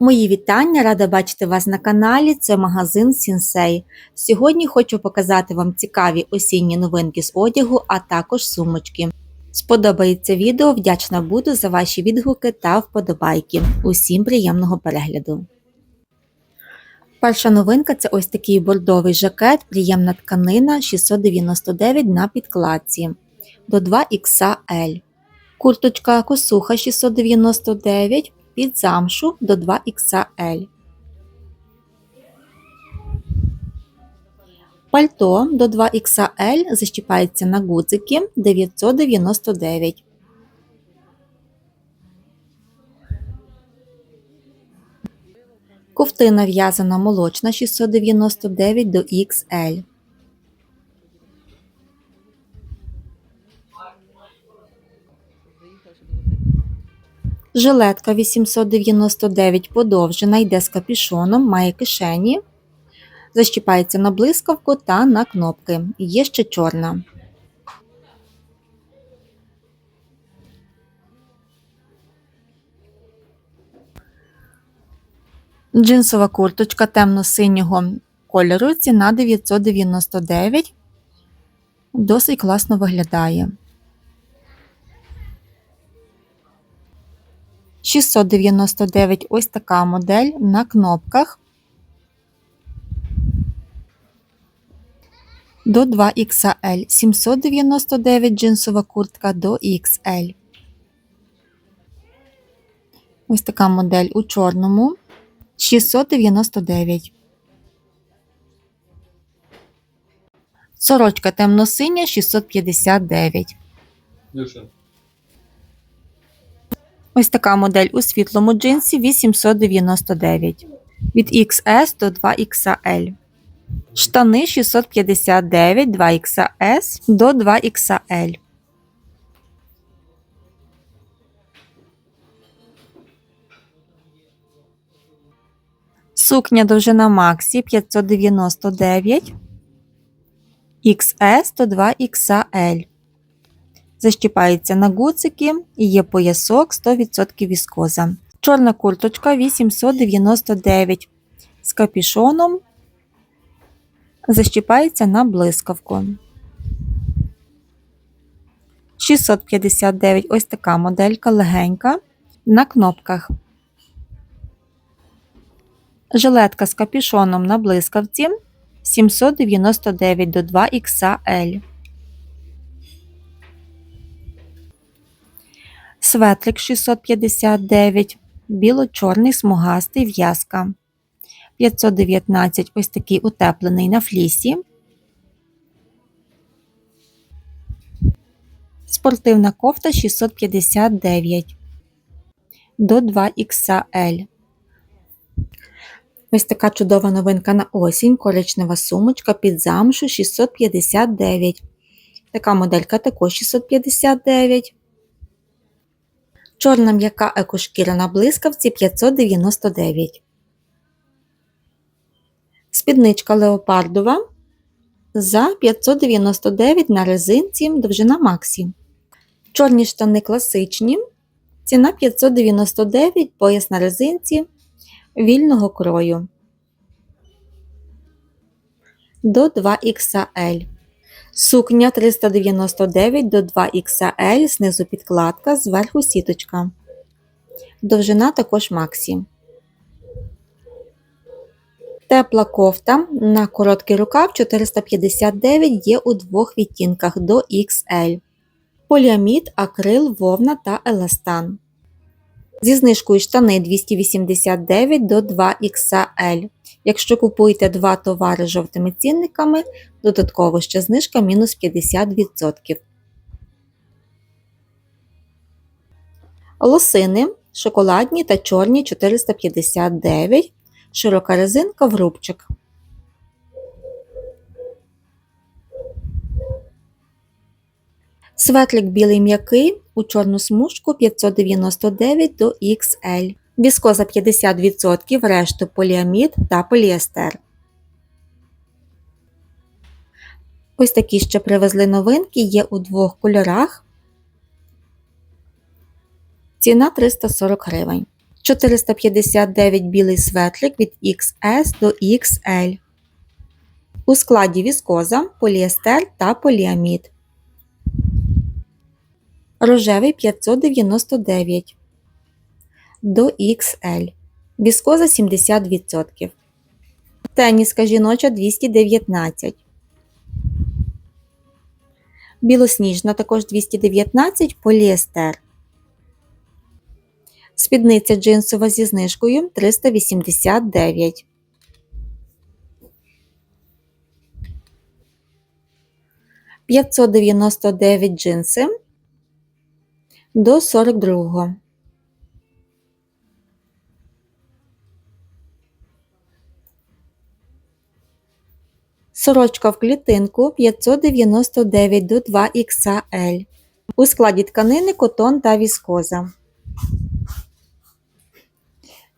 Мої вітання, рада бачити вас на каналі. Це магазин Сінсей. Сьогодні хочу показати вам цікаві осінні новинки з одягу, а також сумочки. Сподобається відео, вдячна буду за ваші відгуки та вподобайки. Усім приємного перегляду. Перша новинка це ось такий бордовий жакет, приємна тканина 699 на підкладці до 2XL. Курточка косуха 699 під замшу до 2XL. Пальто до 2XL защіпається на гудзики 999. Ковтина в'язана молочна 699 до XL. Жилетка 899 подовжена, йде з капюшоном, має кишені. Защіпається на блискавку та на кнопки. Є ще чорна. Джинсова курточка темно-синього кольору. Ціна 999. Досить класно виглядає. 699 ось така модель на кнопках. До 2XL 799 джинсова куртка до XL. Ось така модель у чорному 699. Сорочка темно-синя 659. Ось така модель у світлому джинсі 899. Від XS до 2XL. Штани 659 2XS до 2XL. Сукня довжина Максі 599 XS до 2XL. Защіпається на гуцики і є поясок 100% віскоза. Чорна курточка 899 з капішоном. Защіпається на блискавку. 659 ось така моделька легенька на кнопках. Жилетка з капішоном на блискавці 799 до 2XL. Светлик 659, біло-чорний смугастий в'язка. 519 ось такий утеплений на флісі. Спортивна кофта 659 до 2XL. Ось така чудова новинка на осінь. Коричнева сумочка під замшу 659. Така моделька також 659. Чорна м'яка екошкіра на блискавці 599. Спідничка леопардова за 599 на резинці довжина Максі. Чорні штани класичні. Ціна 599 пояс на резинці вільного крою. До 2XL. Сукня 399 до 2XL, знизу підкладка, зверху сіточка. Довжина також Максі. Тепла кофта на короткий рукав 459 є у двох відтінках до XL. Поліамід, акрил, вовна та еластан. Зі знижкою штани 289 до 2XL. Якщо купуєте два товари з жовтими цінниками, додатково ще знижка мінус 50%. Лосини шоколадні та чорні 459, широка резинка в рубчик. Светлик білий м'який у чорну смужку 599 до XL. Віскоза 50%, решту поліамід та поліестер. Ось такі ще привезли новинки, є у двох кольорах. Ціна 340 гривень. 459 білий светрик від XS до XL. У складі віскоза, поліестер та поліамід. Рожевий 599 до XL. Віскоза 70%. Теніска жіноча 219. Білосніжна також 219 поліестер. Спідниця джинсова зі знижкою 389. П'ятсот дев'яносто дев'ять джинси до сорок другого. Сорочка в клітинку 599 до 2XL. У складі тканини котон та віскоза.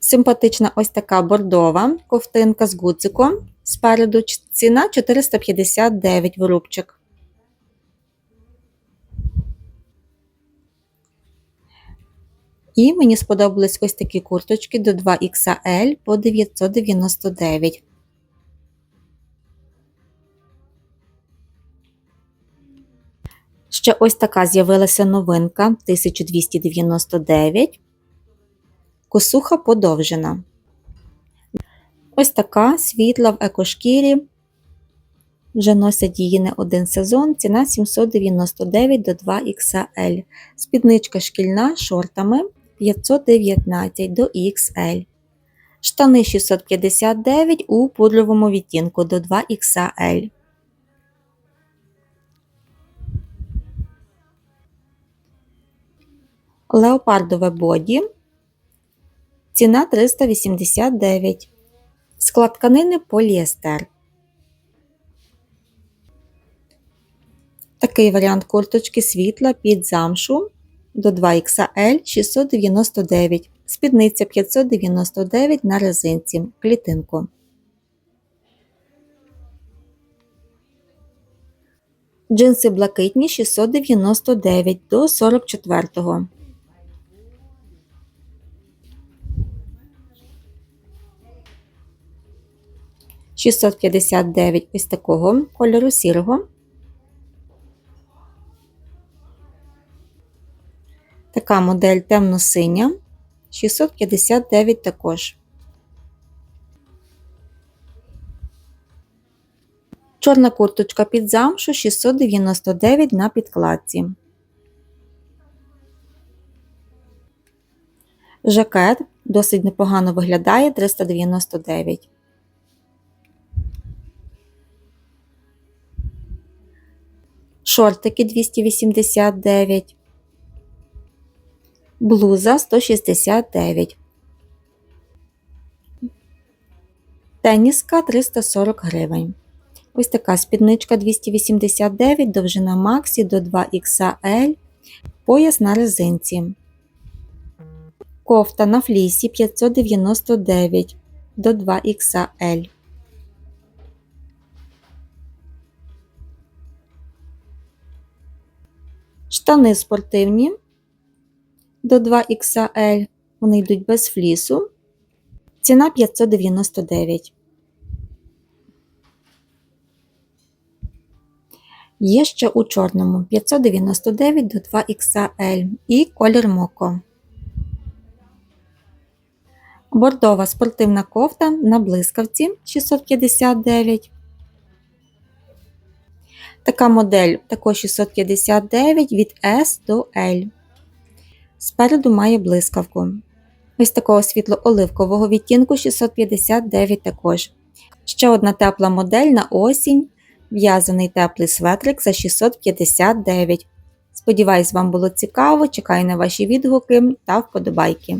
Симпатична ось така бордова ковтинка з гудзиком. Спереду ціна 459 вирубчик. І мені сподобались ось такі курточки до 2XL по 999. Ще ось така з'явилася новинка 1299. Косуха подовжена. Ось така світла в екошкірі. Вже носять її не один сезон. Ціна 799 до 2XL. Спідничка шкільна шортами 519 до XL. Штани 659 у пудровому відтінку до 2XL. Леопардове боді. Ціна 389. Склад тканини поліестер. Такий варіант курточки світла під замшу до 2XL 699. Спідниця 599 на резинці. Клітинку. Джинси блакитні 699 до 44. Шістсот п'ятдесят дев'ять ось такого кольору сірого. Така модель темно-синя. 659 також. Чорна курточка під замшу 699 на підкладці. Жакет досить непогано виглядає 399. Шортики 289. Блуза 169. Теніска 340 гривень. Ось така спідничка 289, довжина Максі до 2XL, пояс на резинці. Кофта на флісі 599 до 2XL. Штани спортивні до 2XL. Вони йдуть без флісу. Ціна 599. Є ще у чорному 599 до 2XL і колір Моко. Бордова спортивна кофта на блискавці 659. Така модель також 659 від S до L. Спереду має блискавку. Ось такого світло-оливкового відтінку 659 також. Ще одна тепла модель на осінь. В'язаний теплий светрик за 659. Сподіваюсь, вам було цікаво. Чекаю на ваші відгуки та вподобайки.